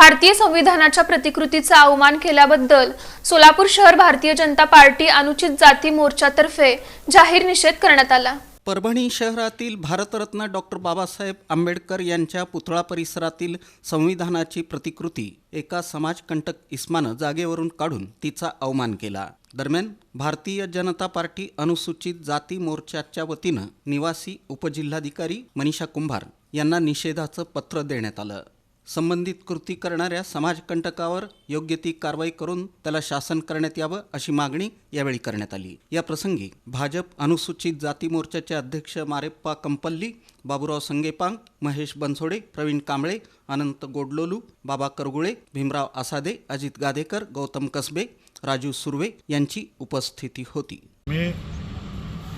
भारतीय संविधानाच्या प्रतिकृतीचा अवमान केल्याबद्दल सोलापूर शहर भारतीय जनता पार्टी अनुचित जाती मोर्चातर्फे जाहीर निषेध करण्यात आला. परभणी शहरातील भारतरत्न डॉक्टर बाबासाहेब आंबेडकर यांच्या पुतळा परिसरातील संविधानाची प्रतिकृती एका समाजकंटक इस्मानं जागेवरून काढून तिचा अवमान केला. दरम्यान भारतीय जनता पार्टी अनुसूचित जाती मोर्चाच्या वतीनं निवासी उपजिल्हाधिकारी मनीषा कुंभार यांना निषेधाचं पत्र देण्यात आलं. संबंधित कृती करणाऱ्या समाजकंटकावर योग्य ती कारवाई करून त्याला शासन करण्यात यावं अशी मागणी यावेळी करण्यात आली. या प्रसंगी भाजप अनुसूचित जाती मोर्चाचे अध्यक्ष मारेप्पा कंपल्ली बाबुराव संगेपांग महेश बनसोडे प्रवीण कांबळे अनंत गोडलोलू बाबा करगुळे भीमराव आसादे अजित गादेकर गौतम कसबे राजू सुर्वे यांची उपस्थिती होती. मी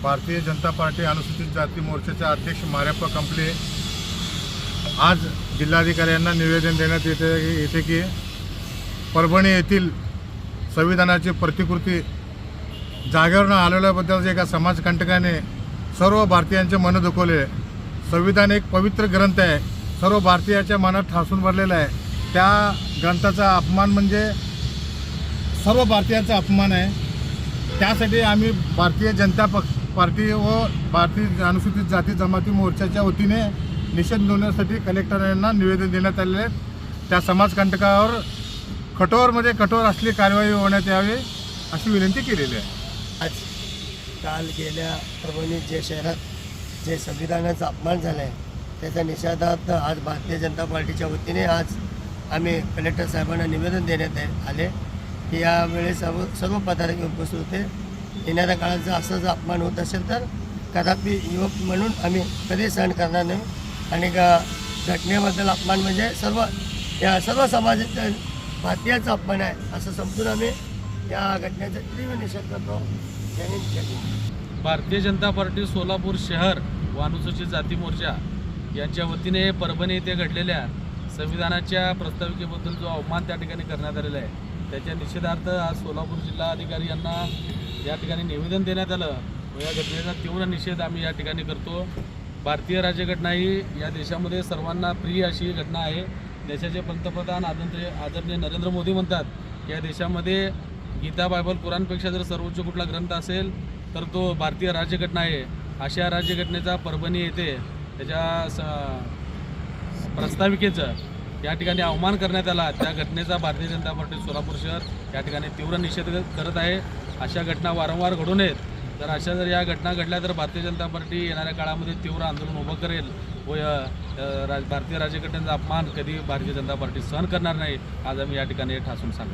भारतीय जनता पार्टी अनुसूचित जाती मोर्चाचे अध्यक्ष मारेप्पा कंपले आज जिल्हाधिकाऱ्यांना निवेदन देण्यात येते येते की परभणी येथील संविधानाची प्रतिकृती जागेवरून हलवल्याबद्दल एका समाजकंटकाने सर्व भारतीयांचे मन दुखवले संविधान एक पवित्र ग्रंथ आहे. सर्व भारतीयाच्या मनात ठासून भरलेला आहे. त्या ग्रंथाचा अपमान म्हणजे सर्व भारतीयांचा अपमान आहे. त्यासाठी आम्ही भारतीय जनता पक्ष पार्टी व भारतीय अनुसूचित जाती जमाती मोर्चाच्या वतीने निषेध नोंदवण्यासाठी कलेक्टरांना निवेदन देण्यात आलेले आहे त्या समाजकंटकावर कठोरमध्ये कठोर असली कारवाई होण्यात यावी अशी विनंती केलेली आहे. आज काल गेल्या परभणी जे शहरात जे संविधानाचा अपमान झाला आहे त्याच्या निषेधार्थ आज भारतीय जनता पार्टीच्या वतीने आज आम्ही कलेक्टर साहेबांना निवेदन देण्यात आले. की यावेळेस सर्व सर्व पदाधिकारी उपस्थित होते. येणाऱ्या काळात जर असं जर अपमान होत असेल तर कदापि युवक म्हणून आम्ही कधी सहन करणार नाही. आणि घटनेबद्दल अपमान म्हणजे सर्व या सर्व समाजाच्या भारतीयाचा अपमान आहे असं समजून आम्ही या घटनेचा तीव्र निषेध करतो. जय हिंद जय भारतीय जनता पार्टी सोलापूर शहर व अनुसूचित जाती मोर्चा यांच्या वतीने परभणी येथे घडलेल्या संविधानाच्या प्रस्ताविकेबद्दल जो अवमान त्या ठिकाणी करण्यात आलेला आहे त्याच्या निषेधार्थ आज सोलापूर जिल्हाधिकारी यांना या ठिकाणी निवेदन देण्यात आलं. व या घटनेचा तीव्र निषेध आम्ही या ठिकाणी करतो. भारतीय राज्यघटना ही या देशामध्ये सर्वांना प्रिय अशी घटना आहे. देशाचे पंतप्रधान आदरणीय आदरणीय नरेंद्र मोदी म्हणतात या देशामध्ये गीता बायबल कुराणपेक्षा जर सर्वोच्च कुठला ग्रंथ असेल तर तो भारतीय राज्यघटना आहे. अशा राज्यघटनेचा परभणी येथे त्याच्या स प्रस्ताविकेचं या ठिकाणी अवमान करण्यात आला. त्या घटनेचा भारतीय जनता पार्टी सोलापूर शहर या ठिकाणी तीव्र निषेध करत आहे. अशा घटना वारंवार घडू नयेत. तर अशा जर या घटना घडल्या तर भारतीय जनता पार्टी येणाऱ्या काळामध्ये तीव्र आंदोलन उभं करेल व राज भारतीय राजघटनेचा अपमान कधी भारतीय जनता पार्टी सहन करणार नाही आज आम्ही या ठिकाणी ठासून सांगतो.